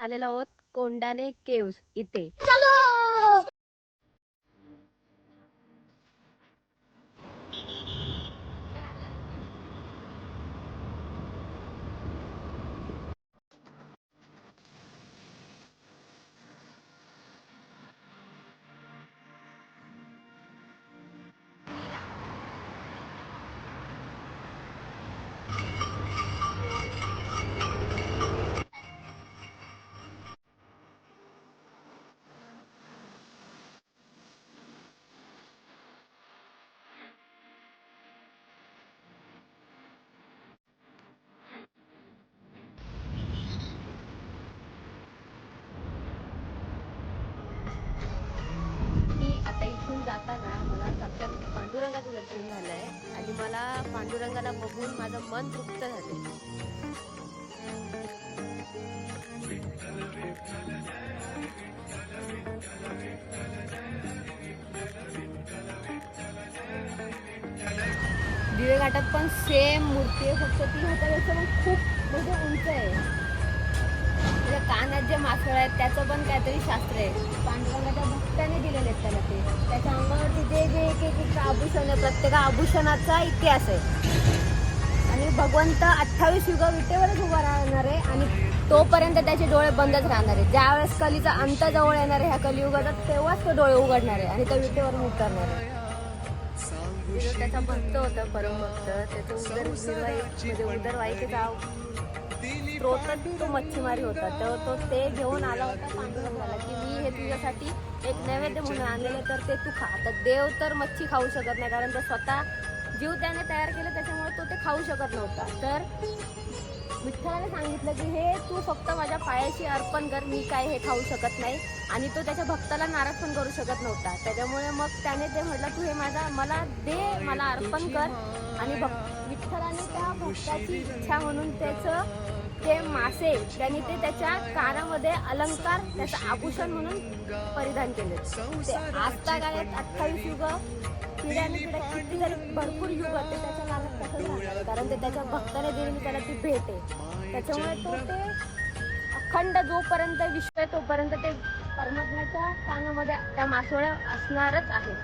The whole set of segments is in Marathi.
आलेलो आहोत कोंडाने केव्स इथे. पांडुरंगाचं दर्शन झालंय आणि मला पांडुरंगाला बघून माझं मन तृप्त झाले दिवे घाटात पण सेम मूर्ती आहे. फक्त ती ह्याच्यापेक्षा पण खूप म्हणजे उंच आहे. त्याच्या कानात जे मासळ आहेत त्याचं पण काहीतरी शास्त्र आहे. पांडुरंगाच्या भक्ताने दिलेले आहेत त्याला ते. त्याच्या अंगावरती जे जे एक एक आभूषण आहे प्रत्येक आभूषणाचा इतिहास आहे. आणि भगवंत अठ्ठावीस युग विटेवरच उभा राहणार आहे आणि तोपर्यंत त्याचे डोळे बंदच राहणार आहे ज्यावेळेस कलीचा अंत जवळ येणार आहे ह्या कलियुगाचा तेव्हाच तो डोळे उघडणार आहे आणि त्या विटेवरून उतरणार आहे. त्याचा भक्त होता परमभक्त. त्याचं उदर म्हणजे उदरवाहिकेचा तो मच्छीमारी होता. तर तो ते घेऊन आला होता पांडुरंगाला की मी हे तुझ्यासाठी एक नैवेद्य म्हणून आणलेलं तर ते तू खा. तर देव तर मच्छी खाऊ शकत नाही कारण तो स्वतः जीव त्याने तयार केलं त्याच्यामुळे तो ते खाऊ शकत नव्हता. तर विठ्ठलाने सांगितलं की हे तू फक्त माझ्या पायाशी अर्पण कर मी काय हे खाऊ शकत नाही. आणि तो त्याच्या भक्ताला नाराज पण करू शकत नव्हता. त्याच्यामुळे मग त्याने ते म्हटलं तू हे माझा मला दे मला अर्पण कर. आणि भक्त विठ्ठलाने त्या भक्ताची इच्छा म्हणून त्याचं ते मासे त्यांनी ते त्याच्या कानामध्ये अलंकार त्याचं आभूषण म्हणून परिधान केले. ते आजता काळात अठ्ठावीस युग पिढ्याने किती जरी भरपूर युग ते त्याच्या कानात कारण ते त्याच्या भक्ताने दिलेली त्याला ती भेट आहे. त्याच्यामुळे तो ते अखंड जोपर्यंत विश्व आहे तोपर्यंत ते परमात्म्याच्या कानामध्ये त्या मासोळ्या असणारच आहे.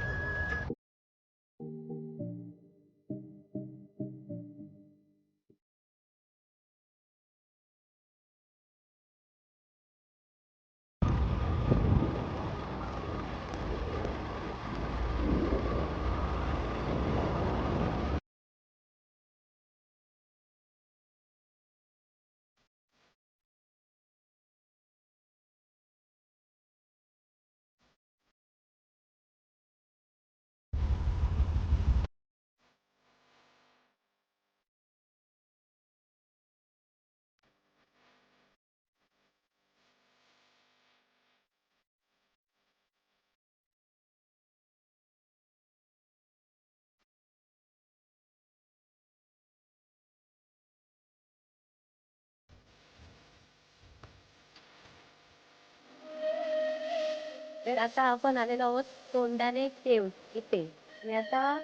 तर आता आपण आलेलो आहोत तोंडाने केव इथे. आणि आता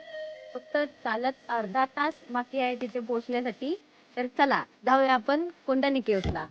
फक्त चालत अर्धा तास बाकी आहे तिथे पोहोचण्यासाठी. तर चला जाऊया आपण कोंडाने केवला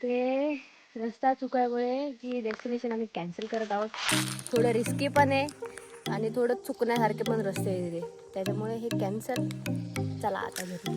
ते रस्ता चुकायमुळे ही डेस्टिनेशन आम्ही कॅन्सल करत आहोत. थोडं रिस्की पण आहे आणि थोडं चुकण्यासारखे पण रस्ते आहे तिथे त्याच्यामुळे हे कॅन्सल चला आता घेऊ